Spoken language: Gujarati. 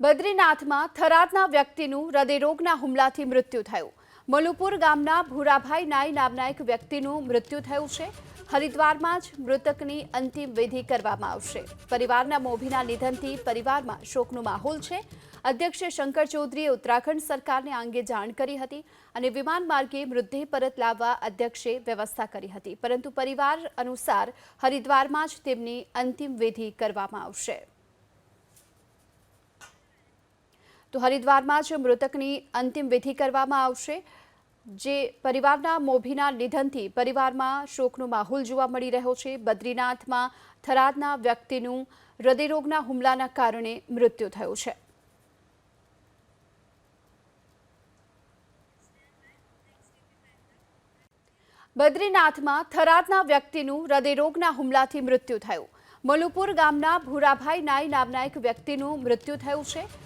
બદ્રીનાથમાં થરાદના વ્યક્તિનું હૃદયરોગના હુમલાથી મૃત્યુ થયું. મલુપુર ગામના ભૂરાભાઈ નાઈ નામના એક વ્યક્તિનું મૃત્યુ થયું છે. હરિદ્વારમાં જ મૃતકની અંતિમ વિધિ કરવામાં આવશે. પરિવારના મોભીના નિધનથી પરિવારમાં શોકનો માહોલ છે. અધ્યક્ષ શંકર ચૌધરીએ ઉત્તરાખંડ સરકારને આ અંગે જાણ કરી હતી અને વિમાન માર્ગે મૃતદેહ પરત લાવવા અધ્યક્ષે વ્યવસ્થા કરી હતી. પરંતુ પરિવાર અનુસાર હરિદ્વારમાં જ તેમની અંતિમ વિધિ કરવામાં આવશે. તો હરિદ્વારમાં જ મૃતકની અંતિમ વિધિ કરવામાં આવશે, જે પરિવારના મોભીના નિધનથી પરિવારમાં શોકનો માહોલ જોવા મળી રહ્યો છે. બદ્રીનાથમાં થરાદના વ્યક્તિનું હૃદયરોગના હુમલાના કારણે મૃત્યુ થયું છે. બદ્રીનાથમાં થરાદના વ્યક્તિનું હૃદયરોગના હુમલાથી મૃત્યુ થયું. મલુપુર ગામના ભૂરાભાઈ નાઈ નામના એક વ્યક્તિનું મૃત્યુ થયું છે.